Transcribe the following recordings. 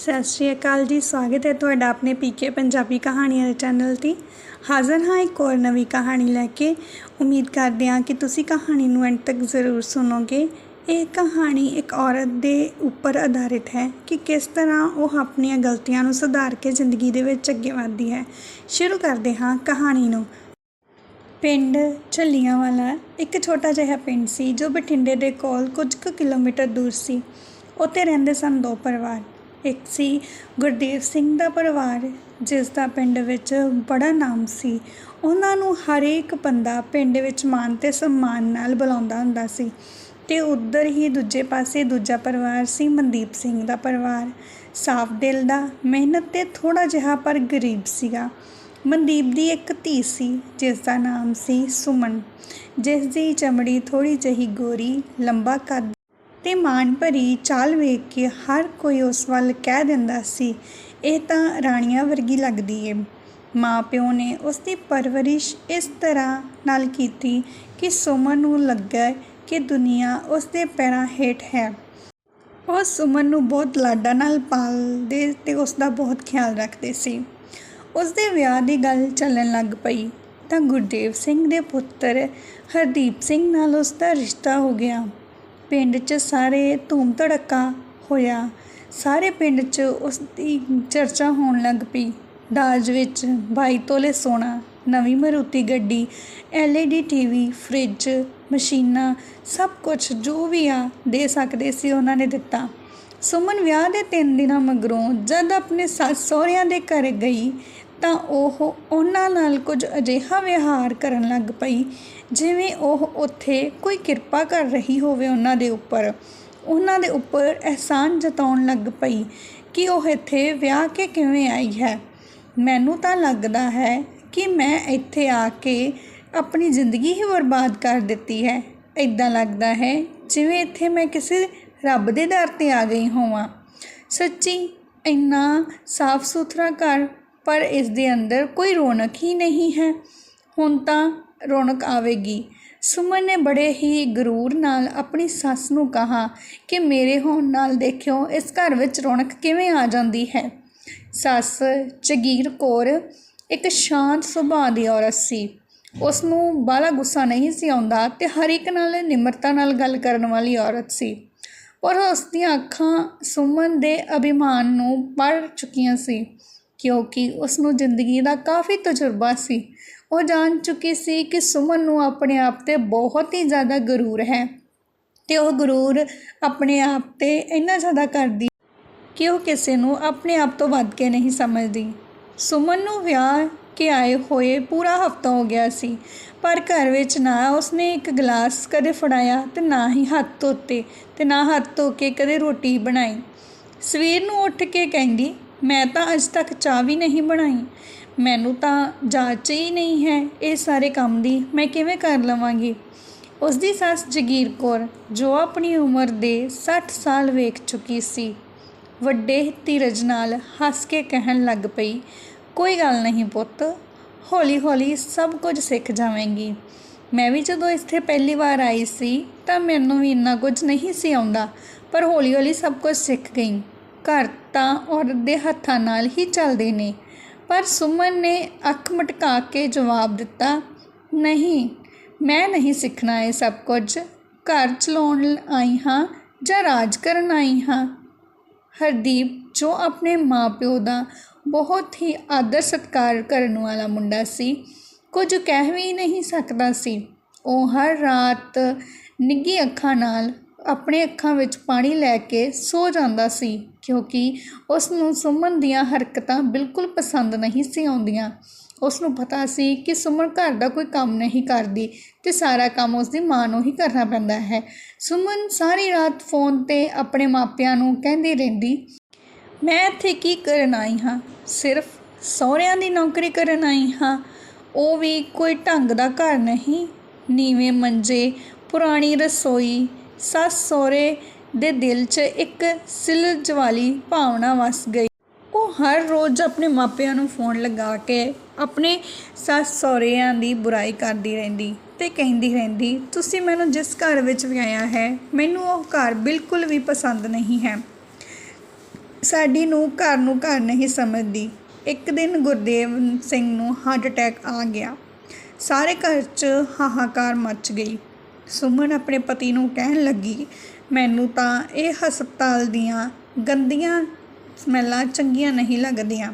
ਸਤਿ ਸ਼੍ਰੀ ਅਕਾਲ ਜੀ, ਸਵਾਗਤ ਹੈ ਤੁਹਾਡਾ ਆਪਣੇ ਪੀਕੇ ਪੰਜਾਬੀ ਕਹਾਣੀਆਂ ਦੇ ਚੈਨਲ ਤੇ। ਹਾਜ਼ਰ ਹਾਂ ਇੱਕ ਹੋਰ ਨਵੀਂ ਕਹਾਣੀ ਲੈ ਕੇ। ਉਮੀਦ ਕਰਦੇ ਹਾਂ ਕਿ ਤੁਸੀਂ ਕਹਾਣੀ ਨੂੰ ਅੰਤ ਤੱਕ ਜ਼ਰੂਰ ਸੁਣੋਗੇ। ਇਹ ਕਹਾਣੀ ਇੱਕ ਔਰਤ ਦੇ ਉੱਪਰ ਆਧਾਰਿਤ ਹੈ ਕਿ ਕਿਸ ਤਰ੍ਹਾਂ ਉਹ ਆਪਣੀਆਂ ਗਲਤੀਆਂ ਨੂੰ ਸੁਧਾਰ ਕੇ ਜ਼ਿੰਦਗੀ ਦੇ ਵਿੱਚ ਅੱਗੇ ਵਧਦੀ ਹੈ। ਸ਼ੁਰੂ ਕਰਦੇ ਹਾਂ ਕਹਾਣੀ ਨੂੰ। ਪਿੰਡ ਝੱਲੀਆਂ ਵਾਲਾ ਇੱਕ ਛੋਟਾ ਜਿਹਾ ਪਿੰਡ ਸੀ ਜੋ ਬਠਿੰਡੇ ਦੇ ਕੋਲ ਕੁਝ ਕੁ ਕਿਲੋਮੀਟਰ ਦੂਰ ਸੀ। ਉੱਥੇ ਰਹਿੰਦੇ ਸਨ ਦੋ ਪਰਿਵਾਰ। ਇੱਕ ਸੀ ਗੁਰਦੇਵ ਸਿੰਘ ਦਾ ਪਰਿਵਾਰ, ਜਿਸ ਦਾ ਪਿੰਡ ਵਿੱਚ ਬੜਾ ਨਾਮ ਸੀ। ਉਹਨਾਂ ਨੂੰ ਹਰੇਕ ਬੰਦਾ ਪਿੰਡ ਵਿੱਚ ਮਾਨ ਤੇ ਸਨਮਾਨ ਨਾਲ ਬੁਲਾਉਂਦਾ ਹੁੰਦਾ ਸੀ। ਤੇ ਉਧਰ ਹੀ ਦੂਜੇ ਪਾਸੇ ਦੂਜਾ ਪਰਿਵਾਰ ਸੀ ਮਨਦੀਪ ਸਿੰਘ ਦਾ ਪਰਿਵਾਰ। ਸਾਫ਼ ਦਿਲ ਦਾ, ਮਿਹਨਤ ਤੇ ਥੋੜਾ ਜਿਹਾ ਪਰ ਗਰੀਬ ਸੀਗਾ। ਮਨਦੀਪ ਦੀ ਇੱਕ ਧੀ ਸੀ, ਜਿਸ ਦਾ ਨਾਮ ਸੀ ਸੁਮਨ, ਜਿਸ ਦੀ ਚਮੜੀ ਥੋੜੀ ਜਿਹੀ ਗੋਰੀ, ਲੰਬਾ ਕੱਦ ਤੇ ਮਾਣ ਭਰੀ ਚਾਲ ਵੇਖ ਕੇ ਹਰ ਕੋਈ ਉਸ ਵੱਲ ਕਹਿ ਦਿੰਦਾ ਸੀ, ਇਹ ਤਾਂ ਰਾਣੀਆਂ ਵਰਗੀ ਲੱਗਦੀ ਏ। ਮਾਂ ਪਿਓ ਨੇ ਉਸ ਦੀ ਪਰਵਰਿਸ਼ ਇਸ ਤਰ੍ਹਾਂ ਨਾਲ ਕੀਤੀ ਕਿ ਸੁਮਨ ਨੂੰ ਲੱਗਾ ਕਿ ਦੁਨੀਆ ਉਸ ਦੇ ਪੈਰਾਂ ਹੇਠ ਹੈ। ਉਹ ਸੁਮਨ ਨੂੰ ਬਹੁਤ ਲਾਡਾਂ ਨਾਲ ਪਾਲਦੇ ਤੇ ਉਸ ਦਾ ਬਹੁਤ ਖਿਆਲ ਰੱਖਦੇ ਸੀ। ਉਸ ਦੇ ਵਿਆਹ ਦੀ ਗੱਲ ਚੱਲਣ ਲੱਗ ਪਈ ਤਾਂ ਗੁਰਦੇਵ ਸਿੰਘ ਦੇ ਪੁੱਤਰ ਹਰਦੀਪ ਸਿੰਘ ਨਾਲ ਉਸ ਦਾ ਰਿਸ਼ਤਾ ਹੋ ਗਿਆ। ਪਿੰਡ 'ਚ ਸਾਰੇ ਧੂਮ ਧੜੱਕਾ ਹੋਇਆ। ਸਾਰੇ ਪਿੰਡ 'ਚ ਉਸ ਦੀ ਚਰਚਾ ਹੋਣ ਲੱਗ ਪਈ। ਦਾਜ ਵਿੱਚ ਬਾਈ ਤੋਲੇ ਸੋਨਾ, ਨਵੀਂ ਮਰੂਤੀ ਗੱਡੀ, ਐਲਈਡੀ ਟੀਵੀ, ਫ੍ਰਿਜ, ਮਸ਼ੀਨਾਂ, ਸਭ ਕੁਝ ਜੋ ਵੀ ਆ ਦੇ ਸਕਦੇ ਸੀ ਉਹਨਾਂ ਨੇ ਦਿੱਤਾ। ਸੁਮਨ ਵਿਆਹ ਦੇ 3 ਦਿਨਾਂ ਮਗਰੋਂ ਜਦ ਆਪਣੇ ਸੱਸ ਸਹੁਰਿਆਂ ਦੇ ਘਰ ਗਈ ਤਾਂ ਉਹ ਉਹਨਾਂ ਨਾਲ ਕੁਝ ਅਜਿਹਾ ਵਿਹਾਰ ਕਰਨ ਲੱਗ ਪਈ, ਜਿਵੇਂ ਉਹ ਉੱਥੇ ਕੋਈ ਕਿਰਪਾ ਕਰ ਰਹੀ ਹੋਵੇ ਉਹਨਾਂ ਦੇ ਉੱਪਰ। ਉਹਨਾਂ ਦੇ ਉੱਪਰ ਅਹਿਸਾਨ ਜਤਾਉਣ ਲੱਗ ਪਈ ਕਿ ਉਹ ਇੱਥੇ ਵਿਆਹ ਕੇ ਕਿਵੇਂ ਆਈ ਹੈ। ਮੈਨੂੰ ਤਾਂ ਲੱਗਦਾ ਹੈ ਕਿ ਮੈਂ ਇੱਥੇ ਆ ਕੇ ਆਪਣੀ ਜ਼ਿੰਦਗੀ ਹੀ ਬਰਬਾਦ ਕਰ ਦਿੱਤੀ ਹੈ। ਇਦਾਂ ਲੱਗਦਾ ਹੈ ਜਿਵੇਂ ਇੱਥੇ ਮੈਂ ਕਿਸੇ ਰੱਬ ਦੇ ਦਰ ਤੇ ਆ ਗਈ ਹੋਵਾਂ। ਸੱਚੀ, ਇੰਨਾ ਸਾਫ਼ ਸੁਥਰਾ ਘਰ ਪਰ ਇਸ ਦੇ ਅੰਦਰ ਕੋਈ ਰੌਣਕ ਹੀ ਨਹੀਂ ਹੈ। ਹੁਣ ਤਾਂ ਰੌਣਕ ਆਵੇਗੀ। ਸੁਮਨ ਨੇ ਬੜੇ ਹੀ ਗਰੂਰ ਨਾਲ ਆਪਣੀ ਸੱਸ ਨੂੰ ਕਹਾ ਕਿ ਮੇਰੇ ਹੋਣ ਨਾਲ ਦੇਖਿਓ, ਇਸ ਘਰ ਵਿੱਚ ਰੌਣਕ ਕਿਵੇਂ ਆ ਜਾਂਦੀ ਹੈ। ਸੱਸ ਜਗੀਰ ਕੌਰ ਇੱਕ ਸ਼ਾਂਤ ਸੁਭਾਅ ਦੀ ਔਰਤ ਸੀ। ਉਸ ਨੂੰ ਬਾਲਾ ਗੁੱਸਾ ਨਹੀਂ ਸੀ ਆਉਂਦਾ ਤੇ ਹਰ ਇੱਕ ਨਾਲ ਨਿਮਰਤਾ ਨਾਲ ਗੱਲ ਕਰਨ ਵਾਲੀ ਔਰਤ ਸੀ। ਪਰ ਉਸ ਦੀਆਂ ਅੱਖਾਂ ਸੁਮਨ ਦੇ ਅਭਿਮਾਨ ਨੂੰ ਪੜ ਚੁੱਕੀਆਂ ਸੀ। ਕਿਉਂਕਿ ਉਸ ਨੂੰ ਜ਼ਿੰਦਗੀ ਦਾ ਕਾਫੀ ਤਜਰਬਾ ਸੀ। ਉਹ ਜਾਣ ਚੁੱਕੀ ਸੀ ਕਿ ਸੁਮਨ ਨੂੰ ਆਪਣੇ ਆਪ ਤੇ ਬਹੁਤ ਹੀ ਜ਼ਿਆਦਾ ਗਰੂਰ ਹੈ ਤੇ ਉਹ ਗਰੂਰ ਆਪਣੇ ਆਪ ਤੇ ਇੰਨਾ ਜ਼ਿਆਦਾ ਕਰਦੀ ਕਿ ਉਹ ਕਿਸੇ ਨੂੰ ਆਪਣੇ ਆਪ ਤੋਂ ਵੱਧ ਕੇ ਨਹੀਂ ਸਮਝਦੀ। ਸੁਮਨ ਨੂੰ ਵਿਆਹ ਕੇ ਆਏ ਹੋਏ ਪੂਰਾ ਹਫਤਾ ਹੋ ਗਿਆ ਸੀ, ਪਰ ਘਰ ਵਿੱਚ ਨਾ ਉਸਨੇ ਇੱਕ ਗਲਾਸ ਕਦੇ ਫੜਾਇਆ ਤੇ ਨਾ ਹੀ ਹੱਥ ਧੋਤੇ ਤੇ ਨਾ ਹੱਥ ਧੋ ਕੇ ਕਦੇ ਰੋਟੀ ਬਣਾਈ। ਸਵੇਰ ਨੂੰ ਉੱਠ ਕੇ ਕਹਿੰਦੀ ਮੈਂ ਤਾਂ ਅੱਜ ਤੱਕ ਚਾਹ ਵੀ ਨਹੀਂ ਬਣਾਈ। ਮੈਨੂੰ ਤਾਂ ਜਾਚ ਹੀ ਨਹੀਂ ਹੈ ਇਹ ਸਾਰੇ ਕੰਮ ਦੀ, ਮੈਂ ਕਿਵੇਂ ਕਰ ਲਵਾਂਗੀ? ਉਸ ਦੀ ਸੱਸ ਜਗੀਰ ਕੌਰ, ਜੋ ਆਪਣੀ ਉਮਰ ਦੇ 60 ਸਾਲ ਵੇਖ ਚੁੱਕੀ ਸੀ, ਵੱਡੇ ਧੀਰਜ ਨਾਲ ਹੱਸ ਕੇ ਕਹਿਣ ਲੱਗ ਪਈ, ਕੋਈ ਗੱਲ ਨਹੀਂ ਪੁੱਤ, ਹੌਲੀ ਹੌਲੀ ਸਭ ਕੁਝ ਸਿੱਖ ਜਾਵੇਂਗੀ। ਮੈਂ ਵੀ ਜਦੋਂ ਇੱਥੇ ਪਹਿਲੀ ਵਾਰ ਆਈ ਸੀ, ਤਾਂ ਮੈਨੂੰ ਵੀ ਇੰਨਾ ਕੁਝ ਨਹੀਂ ਸੀ ਆਉਂਦਾ, ਪਰ ਹੌਲੀ ਹੌਲੀ ਸਭ ਕੁਝ ਸਿੱਖ ਗਈ। ਘਰ ਤਾਂ ਔਰਤ ਦੇ ਹੱਥਾਂ ਨਾਲ ਹੀ ਚੱਲਦੇ ਨੇ। ਪਰ ਸੁਮਨ ਨੇ ਅੱਖ ਮਟਕਾ ਕੇ ਜਵਾਬ ਦਿੱਤਾ, ਨਹੀਂ, ਮੈਂ ਨਹੀਂ ਸਿੱਖਣਾ ਇਹ ਸਭ ਕੁਝ। ਘਰ ਚਲਾਉਣ ਆਈ ਹਾਂ ਜਾਂ ਰਾਜ ਕਰਨ ਆਈ ਹਾਂ? ਹਰਦੀਪ, ਜੋ ਆਪਣੇ ਮਾਪਿਓ ਦਾ ਬਹੁਤ ਹੀ ਆਦਰ ਸਤਿਕਾਰ ਕਰਨ ਵਾਲਾ ਮੁੰਡਾ ਸੀ, ਕੁਝ ਕਹਿ ਵੀ ਨਹੀਂ ਸਕਦਾ ਸੀ। ਉਹ ਹਰ ਰਾਤ ਨਿੱਗੀ ਅੱਖਾਂ ਨਾਲ ਆਪਣੇ ਅੱਖਾਂ ਵਿੱਚ ਪਾਣੀ ਲੈ ਕੇ ਸੋ ਜਾਂਦਾ ਸੀ, ਕਿਉਂਕਿ ਉਸ ਨੂੰ ਸੁਮਨ ਦੀਆਂ ਹਰਕਤਾਂ ਬਿਲਕੁਲ ਪਸੰਦ ਨਹੀਂ ਸੀ ਆਉਂਦੀਆਂ। ਉਸ ਨੂੰ ਪਤਾ ਸੀ ਕਿ ਸੁਮਨ ਘਰ ਦਾ ਕੋਈ ਕੰਮ ਨਹੀਂ ਕਰਦੀ ਤੇ ਸਾਰਾ ਕੰਮ ਉਸ ਦੀ ਮਾਂ ਨੂੰ ਹੀ ਕਰਨਾ ਪੈਂਦਾ ਹੈ। ਸੁਮਨ ਸਾਰੀ ਰਾਤ ਫੋਨ ਤੇ ਆਪਣੇ ਮਾਪਿਆਂ ਨੂੰ ਕਹਿੰਦੀ ਰਹਿੰਦੀ, ਮੈਂ ਇੱਥੇ ਕੀ ਕਰਨ ਆਈ ਹਾਂ? ਸਿਰਫ ਸਹੁਰਿਆਂ ਦੀ ਨੌਕਰੀ ਕਰਨ ਆਈ ਹਾਂ। ਉਹ ਵੀ ਕੋਈ ਢੰਗ ਦਾ ਘਰ ਨਹੀਂ, ਨੀਵੇਂ ਮੰਜੇ, ਪੁਰਾਣੀ ਰਸੋਈ ਸੱਸ ਸਹੁਰੇ ਦੇ ਦਿਲ 'ਚ ਇੱਕ ਸਿਲਜ ਵਾਲੀ ਭਾਵਨਾ ਵਸ ਗਈ। ਉਹ ਹਰ ਰੋਜ਼ ਆਪਣੇ ਮਾਪਿਆਂ ਨੂੰ ਫੋਨ ਲਗਾ ਕੇ ਆਪਣੇ ਸੱਸ ਸਹੁਰਿਆਂ ਦੀ ਬੁਰਾਈ ਕਰਦੀ ਰਹਿੰਦੀ ਤੇ ਕਹਿੰਦੀ ਰਹਿੰਦੀ, ਤੁਸੀਂ ਮੈਨੂੰ ਜਿਸ ਘਰ ਵਿੱਚ ਵਿਆਹਿਆ ਹੈ, ਮੈਨੂੰ ਉਹ ਘਰ ਬਿਲਕੁਲ ਵੀ ਪਸੰਦ ਨਹੀਂ ਹੈ। ਸਾਡੀ ਨੂੰ ਘਰ ਨੂੰ ਘਰ ਨਹੀਂ ਸਮਝਦੀ। ਇੱਕ ਦਿਨ ਗੁਰਦੇਵ ਸਿੰਘ ਨੂੰ ਹਾਰਟ ਅਟੈਕ ਆ ਗਿਆ। ਸਾਰੇ ਘਰ 'ਚ ਹਾਹਾਕਾਰ ਮਚ ਗਈ। ਸੁਮਨ ਆਪਣੇ ਪਤੀ ਨੂੰ ਕਹਿਣ ਲੱਗੀ, ਮੈਨੂੰ ਤਾਂ ਇਹ ਹਸਪਤਾਲ ਦੀਆਂ ਗੰਦੀਆਂ ਸਮੈਲਾਂ ਚੰਗੀਆਂ ਨਹੀਂ ਲੱਗਦੀਆਂ।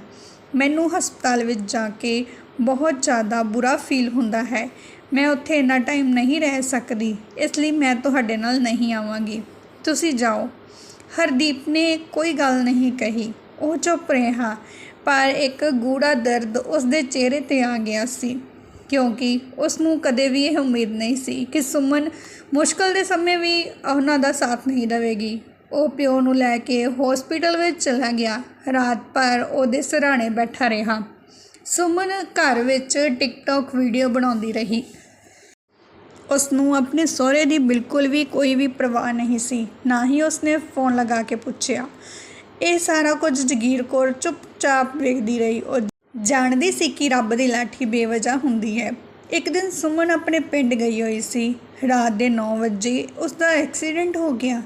ਮੈਨੂੰ ਹਸਪਤਾਲ ਵਿੱਚ ਜਾ ਕੇ ਬਹੁਤ ਜ਼ਿਆਦਾ ਬੁਰਾ ਫੀਲ ਹੁੰਦਾ ਹੈ। ਮੈਂ ਉੱਥੇ ਇੰਨਾ ਟਾਈਮ ਨਹੀਂ ਰਹਿ ਸਕਦੀ, ਇਸ ਲਈ ਮੈਂ ਤੁਹਾਡੇ ਨਾਲ ਨਹੀਂ ਆਵਾਂਗੀ। ਤੁਸੀਂ ਜਾਓ। ਹਰਦੀਪ ਨੇ ਕੋਈ ਗੱਲ ਨਹੀਂ ਕਹੀ। ਉਹ ਚੁੱਪ ਰਿਹਾ, ਪਰ ਇੱਕ ਗੂੜਾ ਦਰਦ ਉਸ ਦੇ ਚਿਹਰੇ ਤੇ ਆ ਗਿਆ ਸੀ। ਕਿਉਂਕਿ ਉਸ ਨੂੰ ਕਦੇ ਵੀ ਇਹ ਉਮੀਦ ਨਹੀਂ ਸੀ ਕਿ ਸੁਮਨ ਮੁਸ਼ਕਲ ਦੇ ਸਮੇਂ ਵੀ ਉਹਨਾਂ ਦਾ ਸਾਥ ਨਹੀਂ ਦੇਵੇਗੀ। ਉਹ ਪਿਓ ਨੂੰ ਲੈ ਕੇ ਹਸਪੀਟਲ ਵਿੱਚ ਚਲਾ ਗਿਆ। ਰਾਤ ਭਰ ਉਹਦੇ ਸਿਰਹਾਣੇ ਬੈਠਾ ਰਿਹਾ। ਸੁਮਨ ਘਰ ਵਿੱਚ ਟਿਕਟੌਕ ਵੀਡੀਓ ਬਣਾਉਂਦੀ ਰਹੀ। ਉਸ ਨੂੰ ਆਪਣੇ ਸਹੁਰੇ ਦੀ ਬਿਲਕੁਲ ਵੀ ਕੋਈ ਵੀ ਪਰਵਾਹ ਨਹੀਂ ਸੀ। ਨਾ ਹੀ ਉਸਨੇ ਫੋਨ ਲਗਾ ਕੇ ਪੁੱਛਿਆ। ਇਹ ਸਾਰਾ ਕੁਝ ਜਗੀਰ ਕੌਰ ਚੁੱਪਚਾਪ ਵੇਖਦੀ ਰਹੀ। ਉਹ ਜਾਣਦੀ ਸੀ ਕਿ ਰੱਬ ਦੀ ਲਾਠੀ ਬੇਵਜ੍ਹਾ ਹੁੰਦੀ ਹੈ। ਇੱਕ ਦਿਨ ਸੁਮਨ ਆਪਣੇ ਪਿੰਡ ਗਈ ਹੋਈ ਸੀ। ਰਾਤ ਦੇ 9 ਵਜੇ ਉਸ ਦਾ ਐਕਸੀਡੈਂਟ ਹੋ ਗਿਆ।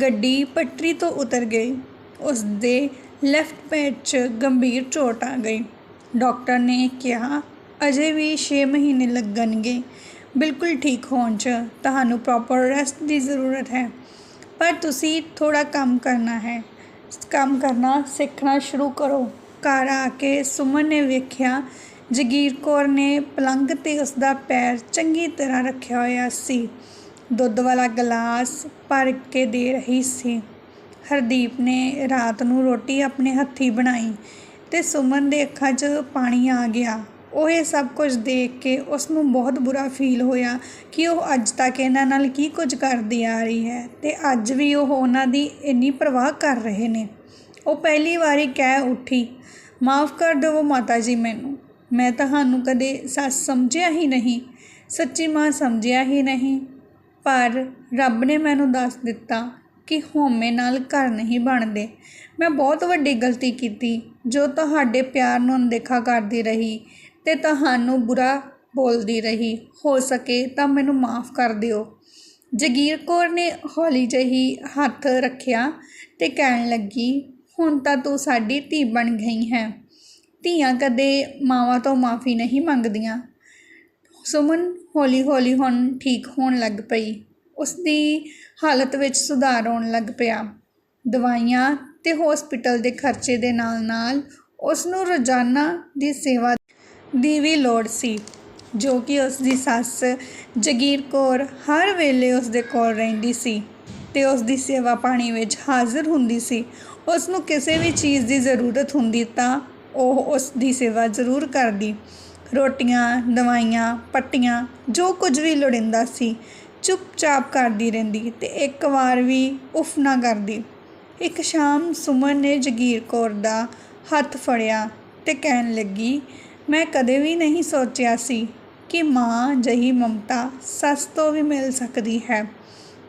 ਗੱਡੀ ਪਟਰੀ ਤੋਂ ਉਤਰ ਗਈ। ਉਸ ਦੇ ਲੈਫਟ ਪੈਰ 'ਚ ਗੰਭੀਰ ਚੋਟ ਆ ਗਈ। ਡਾਕਟਰ ਨੇ ਕਿਹਾ, ਅਜੇ ਵੀ 6 ਮਹੀਨੇ ਲੱਗਣਗੇ। ਬਿਲਕੁਲ ਠੀਕ ਹੋਣ 'ਚ ਤੁਹਾਨੂੰ ਪ੍ਰੋਪਰ ਰੈਸਟ ਦੀ ਜ਼ਰੂਰਤ ਹੈ। ਪਰ ਤੁਸੀਂ ਥੋੜਾ ਕੰਮ ਕਰਨਾ ਹੈ। ਕੰਮ ਕਰਨਾ, ਸਿੱਖਣਾ ਸ਼ੁਰੂ ਕਰੋ। ਘਰ ਆ ਕੇ ਸੁਮਨ ਨੇ ਵੇਖਿਆ, ਜਗੀਰ ਕੌਰ ਨੇ ਪਲੰਗ ਤੇ ਉਸ ਦਾ ਪੈਰ ਚੰਗੀ ਤਰ੍ਹਾਂ ਰੱਖਿਆ ਹੋਇਆ ਸੀ। ਦੁੱਧ ਵਾਲਾ ਗਲਾਸ ਭਰ ਕੇ ਦੇ ਰਹੀ ਸੀ। ਹਰਦੀਪ ਨੇ ਰਾਤ ਨੂੰ ਰੋਟੀ ਆਪਣੇ ਹੱਥੀਂ ਬਣਾਈ ਤੇ ਸੁਮਨ ਦੇ ਅੱਖਾਂ 'ਚ ਪਾਣੀ ਆ ਗਿਆ। ਉਹ ਇਹ ਸਭ ਕੁਝ ਦੇਖ ਕੇ ਉਸ ਨੂੰ ਬਹੁਤ ਬੁਰਾ ਫੀਲ ਹੋਇਆ ਕਿ ਉਹ ਅੱਜ ਤੱਕ ਇਹਨਾਂ ਨਾਲ ਕੀ ਕੁਝ ਕਰਦੀ ਆ ਰਹੀ ਹੈ ਤੇ ਅੱਜ ਵੀ ਉਹ ਉਹਨਾਂ ਦੀ ਇੰਨੀ ਪਰਵਾਹ ਕਰ ਰਹੇ ਨੇ। ਉਹ ਪਹਿਲੀ ਵਾਰੀ ਕਹਿ ਉੱਠੀ, ਮਾਫ ਕਰ ਦਿਓ ਮਾਤਾ ਜੀ ਮੈਨੂੰ। ਮੈਂ ਤੁਹਾਨੂੰ ਕਦੇ ਸੱਸ ਸਮਝਿਆ ਹੀ ਨਹੀਂ, ਸੱਚੀ ਮਾਂ ਸਮਝਿਆ ਹੀ ਨਹੀਂ। ਪਰ ਰੱਬ ਨੇ ਮੈਨੂੰ ਦੱਸ ਦਿੱਤਾ ਕਿ ਹੋਮੇ ਨਾਲ ਘਰ ਨਹੀਂ ਬਣਦੇ। ਮੈਂ ਬਹੁਤ ਵੱਡੀ ਗਲਤੀ ਕੀਤੀ, ਜੋ ਤੁਹਾਡੇ ਪਿਆਰ ਨੂੰ ਅਣਦੇਖਾ ਕਰਦੀ ਰਹੀ ਤੇ ਤੁਹਾਨੂੰ ਬੁਰਾ ਬੋਲਦੀ ਰਹੀ। ਹੋ ਸਕੇ ਤਾਂ ਮੈਨੂੰ ਮਾਫ ਕਰ ਦਿਓ। ਜਗੀਰ ਕੌਰ ਨੇ ਹੌਲੀ ਜਿਹੀ ਹੱਥ ਰੱਖਿਆ ਤੇ ਕਹਿਣ ਲੱਗੀ ਹੁਣ ਤਾਂ ਤੂੰ ਸਾਡੀ ਧੀ ਬਣ ਗਈ ਹੈ। ਧੀਆਂ ਕਦੇ ਮਾਵਾਂ ਤੋਂ ਮਾਫੀ ਨਹੀਂ ਮੰਗਦੀਆਂ। ਸੁਮਨ ਹੌਲੀ ਹੌਲੀ ਹੁਣ ਠੀਕ ਹੋਣ ਲੱਗ ਪਈ। ਉਸ ਦੀ ਹਾਲਤ ਵਿੱਚ ਸੁਧਾਰ ਆਉਣ ਲੱਗ ਪਿਆ। ਦਵਾਈਆਂ ਤੇ ਹਸਪੀਟਲ ਦੇ ਖਰਚੇ ਦੇ ਨਾਲ ਨਾਲ ਉਸ ਨੂੰ ਰੋਜ਼ਾਨਾ ਦੀ ਸੇਵਾ ਦੀ ਵੀ ਲੋੜ ਸੀ, ਜੋ ਕਿ ਉਸ ਦੀ ਸੱਸ ਜਗੀਰ ਕੌਰ ਹਰ ਵੇਲੇ ਉਸ ਦੇ ਕੋਲ ਰਹਿੰਦੀ ਸੀ ਤੇ ਉਸ ਦੀ ਸੇਵਾ ਪਾਣੀ ਵਿੱਚ ਹਾਜ਼ਰ ਹੁੰਦੀ ਸੀ। ਉਸ ਨੂੰ ਕਿਸੇ ਵੀ ਚੀਜ਼ ਦੀ ਜ਼ਰੂਰਤ ਹੁੰਦੀ ਤਾਂ ਉਹ ਉਸ ਦੀ ਸੇਵਾ ਜ਼ਰੂਰ ਕਰਦੀ। ਰੋਟੀਆਂ, ਦਵਾਈਆਂ, ਪੱਟੀਆਂ, ਜੋ ਕੁਝ ਵੀ ਲੋੜਿੰਦਾ ਸੀ, ਚੁੱਪਚਾਪ ਕਰਦੀ ਰਹਿੰਦੀ ਤੇ ਇੱਕ ਵਾਰ ਵੀ ਉਫ ਨਾ ਕਰਦੀ। ਇੱਕ ਸ਼ਾਮ ਸੁਮਨ ਨੇ ਜਗੀਰ ਕੌਰ ਦਾ ਹੱਥ ਫੜਿਆ ਤੇ ਕਹਿਣ ਲੱਗੀ, ਮੈਂ ਕਦੇ ਵੀ ਨਹੀਂ ਸੋਚਿਆ ਸੀ ਕਿ ਮਾਂ ਜਹੀ ਮਮਤਾ ਸੱਸ ਤੋਂ ਵੀ ਮਿਲ ਸਕਦੀ ਹੈ।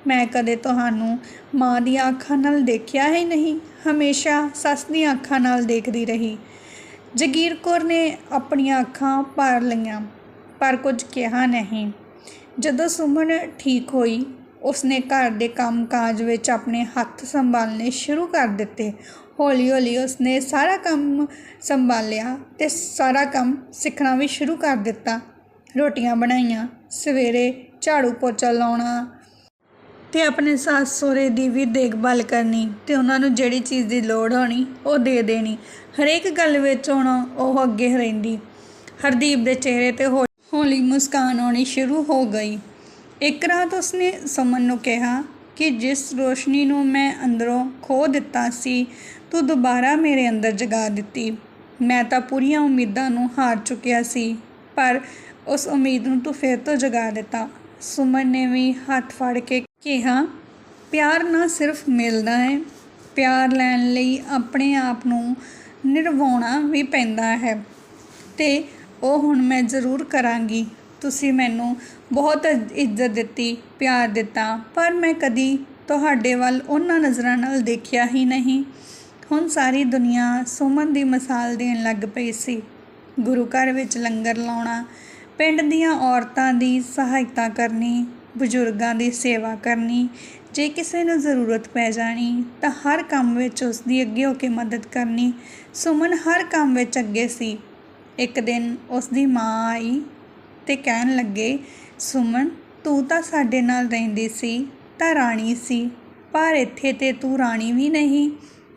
ਮੈਂ ਕਦੇ ਤੁਹਾਨੂੰ ਮਾਂ ਦੀਆਂ ਅੱਖਾਂ ਨਾਲ ਦੇਖਿਆ ਹੀ ਨਹੀਂ, ਹਮੇਸ਼ਾ ਸੱਸ ਦੀਆਂ ਅੱਖਾਂ ਨਾਲ ਦੇਖਦੀ ਰਹੀ। ਜਗੀਰ ਕੌਰ ਨੇ ਆਪਣੀਆਂ ਅੱਖਾਂ ਭਰ ਲਈਆਂ, ਪਰ ਕੁਝ ਕਿਹਾ ਨਹੀਂ। ਜਦੋਂ ਸੁਮਨ ਠੀਕ ਹੋਈ, ਉਸਨੇ ਘਰ ਦੇ ਕੰਮਕਾਜ ਵਿੱਚ ਆਪਣੇ ਹੱਥ ਸੰਭਾਲਣੇ ਸ਼ੁਰੂ ਕਰ ਦਿੱਤੇ। ਹੌਲੀ ਹੌਲੀ ਉਸਨੇ ਸਾਰਾ ਕੰਮ ਸੰਭਾਲਿਆ ਤੇ ਸਾਰਾ ਕੰਮ ਸਿੱਖਣਾ ਵੀ ਸ਼ੁਰੂ ਕਰ ਦਿੱਤਾ। ਰੋਟੀਆਂ ਬਣਾਈਆਂ, ਸਵੇਰੇ ਝਾੜੂ ਪੋਚਾ ਲਾਉਣਾ ਤੇ ਆਪਣੇ ਸੱਸ ਸਹੁਰੇ ਦੀ ਵੀ ਦੇਖਭਾਲ ਕਰਨੀ ਤੇ ਉਹਨਾਂ ਨੂੰ ਜਿਹੜੀ ਚੀਜ਼ ਦੀ ਲੋੜ ਹੋਣੀ, ਉਹ ਦੇ ਦੇਣੀ। ਹਰੇਕ ਗੱਲ ਵਿੱਚ ਹੁਣ ਉਹ ਅੱਗੇ ਰਹਿੰਦੀ। ਹਰਦੀਪ ਦੇ ਚਿਹਰੇ ਤੇ ਹੌ- ਹੌਲੀ ਮੁਸਕਾਨ ਆਉਣੀ ਸ਼ੁਰੂ ਹੋ ਗਈ। ਇੱਕ ਰਾਤ ਉਸਨੇ ਸਮਨ ਨੂੰ ਕਿਹਾ ਕਿ ਜਿਸ ਰੋਸ਼ਨੀ ਨੂੰ ਮੈਂ ਅੰਦਰੋਂ ਖੋ ਦਿੱਤਾ ਸੀ, ਤੂੰ ਦੁਬਾਰਾ ਮੇਰੇ ਅੰਦਰ ਜਗਾ ਦਿੱਤੀ। ਮੈਂ ਤਾਂ ਪੂਰੀਆਂ ਉਮੀਦਾਂ ਨੂੰ ਹਾਰ ਚੁੱਕਿਆ ਸੀ, ਪਰ ਉਸ ਉਮੀਦ ਨੂੰ ਤੂੰ ਫਿਰ ਤੋਂ ਜਗਾ ਦਿੱਤਾ। ਸੁਮਨ ਨੇ ਵੀ ਹੱਥ ਫੜ ਕੇ ਕਿਹਾ ਪਿਆਰ ਨਾ ਸਿਰਫ ਮਿਲਦਾ ਹੈ। ਪਿਆਰ ਲੈਣ ਲਈ ਆਪਣੇ ਆਪ ਨੂੰ ਨਿਰਵਾਉਣਾ ਵੀ ਪੈਂਦਾ ਹੈ। ਤੇ ਉਹ ਹੁਣ ਮੈਂ ਜ਼ਰੂਰ ਕਰਾਂਗੀ। ਤੁਸੀਂ ਮੈਨੂੰ ਬਹੁਤ ਇੱਜ਼ਤ ਦਿੱਤੀ, ਪਿਆਰ ਦਿੱਤਾ, ਪਰ ਮੈਂ ਕਦੀ ਤੁਹਾਡੇ ਵੱਲ ਉਹਨਾਂ ਨਜ਼ਰਾਂ ਨਾਲ ਦੇਖਿਆ ਹੀ ਨਹੀਂ। ਹੁਣ ਸਾਰੀ ਦੁਨੀਆ ਸੁਮਨ ਦੀ ਮਿਸਾਲ ਦੇਣ ਲੱਗ ਪਈ ਸੀ। ਗੁਰੂ ਘਰ ਵਿੱਚ ਲੰਗਰ ਲਾਉਣਾ, ਪਿੰਡ ਦੀਆਂ ਔਰਤਾਂ ਦੀ ਸਹਾਇਤਾ ਕਰਨੀ ਬਜ਼ੁਰਗਾਂ ਦੀ ਸੇਵਾ ਕਰਨੀ, ਜੇ ਕਿਸੇ ਨੂੰ ਜ਼ਰੂਰਤ ਪੈ ਜਾਣੀ, ਤਾਂ ਹਰ ਕੰਮ ਵਿੱਚ ਉਸ ਦੀ ਅੱਗੇ ਹੋ ਕੇ ਮਦਦ ਕਰਨੀ। ਸੁਮਨ ਹਰ ਕੰਮ ਵਿੱਚ ਅੱਗੇ ਸੀ। ਇੱਕ ਦਿਨ ਉਸ ਦੀ ਮਾਂ ਆਈ ਤੇ ਕਹਿਣ ਲੱਗੇ, ਸੁਮਨ, ਤੂੰ ਤਾਂ ਸਾਡੇ ਨਾਲ ਰਹਿੰਦੀ ਸੀ, ਤਾਂ ਰਾਣੀ ਸੀ, ਪਰ ਇੱਥੇ ਤੇ ਤੂੰ ਰਾਣੀ ਵੀ ਨਹੀਂ,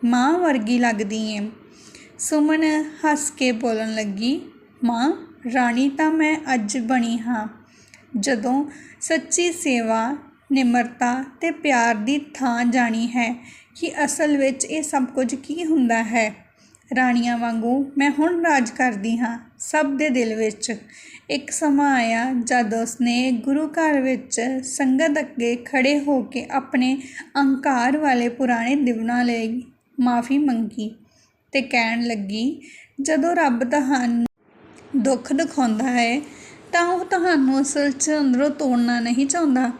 ਮਾਂ ਵਰਗੀ ਲੱਗਦੀ ਏ। ਸੁਮਨ ਹੱਸ ਕੇ ਬੋਲਣ ਲੱਗੀ, ਮਾਂ, ਰਾਣੀ ਤਾਂ ਮੈਂ ਅੱਜ ਬਣੀ ਹਾਂ। ਜਦੋਂ ਸੱਚੀ ਸੇਵਾ, ਨਿਮਰਤਾ ਅਤੇ ਪਿਆਰ ਦੀ ਥਾਂ ਜਾਣੀ ਹੈ ਕਿ ਅਸਲ ਵਿੱਚ ਇਹ ਸਭ ਕੁਝ ਕੀ ਹੁੰਦਾ ਹੈ। ਰਾਣੀਆਂ ਵਾਂਗੂ ਮੈਂ ਹੁਣ ਰਾਜ ਕਰਦੀ ਹਾਂ ਸਭ ਦੇ ਦਿਲ ਵਿੱਚ। ਇੱਕ ਸਮਾਂ ਆਇਆ ਜਦ ਉਸਨੇ ਗੁਰੂ ਘਰ ਵਿੱਚ ਸੰਗਤ ਅੱਗੇ ਖੜੇ ਹੋ ਕੇ ਆਪਣੇ ਅਹੰਕਾਰ ਵਾਲੇ ਪੁਰਾਣੇ ਦਿਵਨਾਂ ਲਈ ਮਾਫੀ ਮੰਗੀ ਤੇ ਕਹਿਣ ਲੱਗੀ, ਜਦੋਂ ਰੱਬ ਤੁਹਾਨੂੰ ਦੁੱਖ ਦਿਖਾਉਂਦਾ ਹੈ ਤਾਂ ਉਹ ਤੁਹਾਨੂੰ ਅਸਲ 'ਚ ਅੰਦਰੋਂ ਤੋੜਨਾ ਨਹੀਂ ਚਾਹੁੰਦਾ।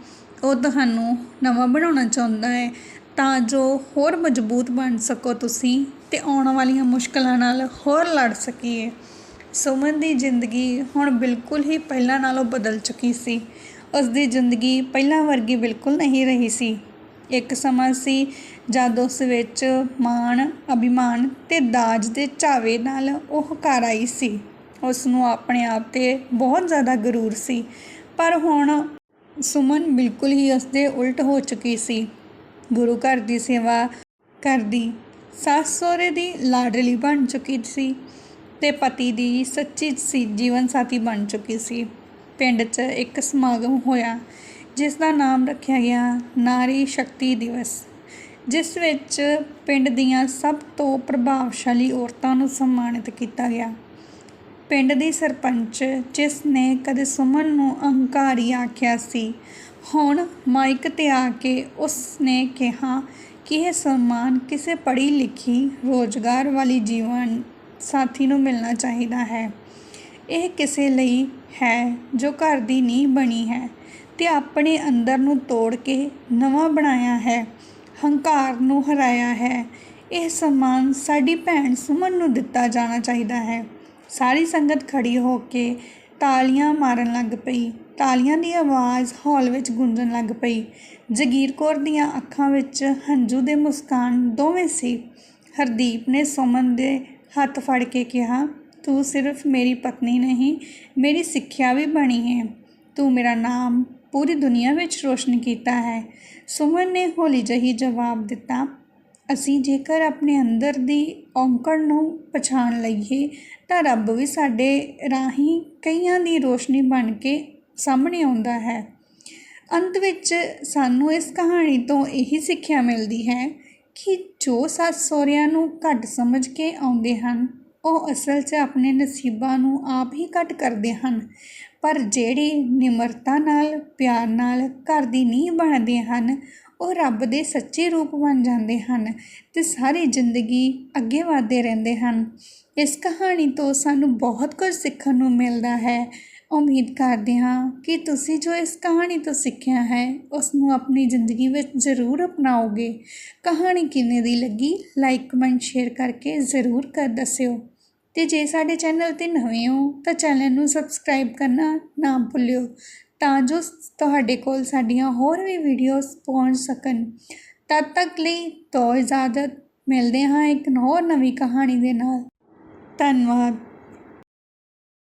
ਉਹ ਤੁਹਾਨੂੰ ਨਵਾਂ ਬਣਾਉਣਾ ਚਾਹੁੰਦਾ ਹੈ। ਤਾਂ ਜੋ ਹੋਰ ਮਜ਼ਬੂਤ ਬਣ ਸਕੋ ਤੁਸੀਂ ਤੇ ਆਉਣ ਵਾਲੀਆਂ ਮੁਸ਼ਕਲਾਂ ਨਾਲ ਹੋਰ ਲੜ ਸਕੀਏ। ਸੁਮਨ ਦੀ ਜ਼ਿੰਦਗੀ ਹੁਣ ਬਿਲਕੁਲ ਹੀ ਪਹਿਲਾਂ ਨਾਲੋਂ ਬਦਲ ਚੁੱਕੀ ਸੀ। ਉਸ ਦੀ ਜ਼ਿੰਦਗੀ ਪਹਿਲਾਂ ਵਰਗੀ ਬਿਲਕੁਲ ਨਹੀਂ ਰਹੀ ਸੀ। ਇੱਕ ਸਮਾਂ ਸੀ ਜਦ ਉਸ ਵਿੱਚ ਮਾਣ, ਅਭਿਮਾਨ ਤੇ ਦਾਜ ਦੇ ਝਾਵੇ ਨਾਲ ਉਹ ਘਰ ਆਈ ਸੀ। ਉਸ ਨੂੰ ਆਪਣੇ ਆਪ ਤੇ ਬਹੁਤ ਜ਼ਿਆਦਾ ਗਰੂਰ ਸੀ। ਪਰ ਹੁਣ ਸੁਮਨ ਬਿਲਕੁਲ ਹੀ ਉਸ ਦੇ ਉਲਟ ਹੋ ਚੁੱਕੀ ਸੀ। ਗੁਰੂ ਘਰ ਦੀ ਸੇਵਾ ਕਰਦੀ ਸੱਸ ਸਹੁਰੇ ਦੀ ਲਾਡਲੀ ਬਣ ਚੁੱਕੀ ਸੀ ਤੇ ਪਤੀ ਦੀ ਸੱਚੀ ਸੀ ਜੀਵਨ ਸਾਥੀ ਬਣ ਚੁੱਕੀ ਸੀ। ਪਿੰਡ 'ਚ ਇੱਕ ਸਮਾਗਮ ਹੋਇਆ, ਜਿਸ ਦਾ ਨਾਮ ਰੱਖਿਆ ਗਿਆ ਨਾਰੀ ਸ਼ਕਤੀ ਦਿਵਸ, ਜਿਸ ਵਿੱਚ ਪਿੰਡ ਦੀਆਂ ਸਭ ਤੋਂ ਪ੍ਰਭਾਵਸ਼ਾਲੀ ਔਰਤਾਂ ਨੂੰ ਸਨਮਾਨਿਤ ਕੀਤਾ ਗਿਆ। ਪਿੰਡ ਦੀ ਸਰਪੰਚ, ਜਿਸ ਨੇ ਕਦੇ ਸੁਮਨ ਨੂੰ ਅਹੰਕਾਰੀ ਆਖਿਆ ਸੀ। ਹੁਣ ਮਾਈਕ ਤੇ ਆ ਕੇ ਉਸ ਨੇ ਕਿਹਾ ਕਿ ਇਹ ਸਨਮਾਨ ਕਿਸੇ ਪੜ੍ਹੀ ਲਿਖੀ ਰੋਜ਼ਗਾਰ ਵਾਲੀ ਜੀਵਨ ਸਾਥੀ ਨੂੰ ਮਿਲਣਾ ਚਾਹੀਦਾ ਹੈ। ਇਹ ਕਿਸੇ ਲਈ ਹੈ ਜੋ ਘਰ ਦੀ ਨੀਂਹ ਬਣੀ ਹੈ ਤੇ ਆਪਣੇ ਅੰਦਰ ਨੂੰ ਤੋੜ ਕੇ ਨਵਾਂ ਬਣਾਇਆ ਹੈ, ਹੰਕਾਰ ਨੂੰ ਹਰਾਇਆ ਹੈ। ਇਹ ਸਨਮਾਨ ਸਾਡੀ ਭੈਣ ਸੁਮਨ ਨੂੰ ਦਿੱਤਾ ਜਾਣਾ ਚਾਹੀਦਾ ਹੈ। ਸਾਰੀ ਸੰਗਤ ਖੜੀ ਹੋ ਕੇ ਤਾਲੀਆਂ ਮਾਰਨ ਲੱਗ ਪਈ। ਤਾਲੀਆਂ ਦੀ ਆਵਾਜ਼ ਹਾਲ ਵਿੱਚ ਗੂੰਜਣ ਲੱਗ ਪਈ। ਜਗੀਰ ਕੌਰ ਦੀਆਂ ਅੱਖਾਂ ਵਿੱਚ ਹੰਝੂ ਦੇ ਮੁਸਕਾਨ ਦੋਵੇਂ ਸੀ। ਹਰਦੀਪ ਨੇ ਸੁਮਨ ਦੇ ਹੱਥ ਫੜ ਕੇ ਕਿਹਾ, ਤੂੰ ਸਿਰਫ ਮੇਰੀ ਪਤਨੀ ਨਹੀਂ, ਮੇਰੀ ਸਿੱਖਿਆ ਵੀ ਬਣੀ ਹੈ ਤੂੰ ਮੇਰਾ ਨਾਮ ਪੂਰੀ ਦੁਨੀਆ ਵਿੱਚ ਰੋਸ਼ਨ ਕੀਤਾ ਹੈ। ਸੁਮਨ ਨੇ ਹੌਲੀ ਜਿਹੀ ਜਵਾਬ ਦਿੱਤਾ ਅਸੀਂ ਜੇਕਰ ਆਪਣੇ ਅੰਦਰ ਦੀ ਔਂਕੜ ਨੂੰ ਪਛਾਣ ਲਈਏ, ਤਾਂ ਰੱਬ ਵੀ ਸਾਡੇ ਰਾਹੀਂ ਕਈਆਂ ਦੀ ਰੋਸ਼ਨੀ ਬਣ ਕੇ ਸਾਹਮਣੇ ਆਉਂਦਾ ਹੈ। ਅੰਤ ਵਿੱਚ ਸਾਨੂੰ ਇਸ ਕਹਾਣੀ ਤੋਂ ਇਹੀ ਸਿੱਖਿਆ ਮਿਲਦੀ ਹੈ ਕਿ ਜੋ ਸੱਸ ਸਹੁਰਿਆਂ ਨੂੰ ਘੱਟ ਸਮਝ ਕੇ ਆਉਂਦੇ ਹਨ, ਉਹ ਅਸਲ 'ਚ ਆਪਣੇ ਨਸੀਬਾਂ ਨੂੰ ਆਪ ਹੀ ਘੱਟ ਕਰਦੇ ਹਨ। ਪਰ ਜਿਹੜੇ ਨਿਮਰਤਾ ਨਾਲ, ਪਿਆਰ ਨਾਲ ਘਰ ਦੀ ਨੀਂਹ ਬਣਦੇ ਹਨ ਉਹ ਰੱਬ ਦੇ ਸੱਚੇ ਰੂਪ ਬਣ ਜਾਂਦੇ ਹਨ ਤੇ ਸਾਰੀ ਜ਼ਿੰਦਗੀ ਅੱਗੇ ਵਧਦੇ ਰਹਿੰਦੇ ਹਨ। ਇਸ ਕਹਾਣੀ ਤੋਂ ਸਾਨੂੰ ਬਹੁਤ ਕੁਝ ਸਿੱਖਣ ਨੂੰ ਮਿਲਦਾ ਹੈ। ਉਮੀਦ ਕਰਦੇ ਹਾਂ ਕਿ ਤੁਸੀਂ ਜੋ ਇਸ ਕਹਾਣੀ ਤੋਂ ਸਿੱਖਿਆ ਹੈ ਉਸ ਨੂੰ ਆਪਣੀ ਜ਼ਿੰਦਗੀ ਵਿੱਚ ਜ਼ਰੂਰ ਅਪਣਾਓਗੇ। ਕਹਾਣੀ ਕਿਵੇਂ ਦੀ ਲੱਗੀ ਲਾਈਕ ਕਮੈਂਟ ਸ਼ੇਅਰ ਕਰਕੇ ਜ਼ਰੂਰ ਕਰ ਦੱਸਿਓ। ਤੇ ਜੇ ਸਾਡੇ ਚੈਨਲ ਤੇ ਨਵੇਂ ਹੋ, ਤਾਂ ਚੈਨਲ ਨੂੰ ਸਬਸਕ੍ਰਾਈਬ ਕਰਨਾ ਨਾ ਭੁੱਲਿਓ। ਤਾਂ ਜੋ ਤੁਹਾਡੇ ਕੋਲ ਸਾਡੀਆਂ ਹੋਰ ਵੀ ਵੀਡੀਓਜ਼ ਪਹੁੰਚ ਸਕਣ। ਤਦ ਤੱਕ ਲਈ ਤੋਂ ਇਜਾਜ਼ਤ। ਮਿਲਦੇ ਹਾਂ ਇੱਕ ਹੋਰ ਨਵੀਂ ਕਹਾਣੀ ਦੇ ਨਾਲ। ਧੰਨਵਾਦ।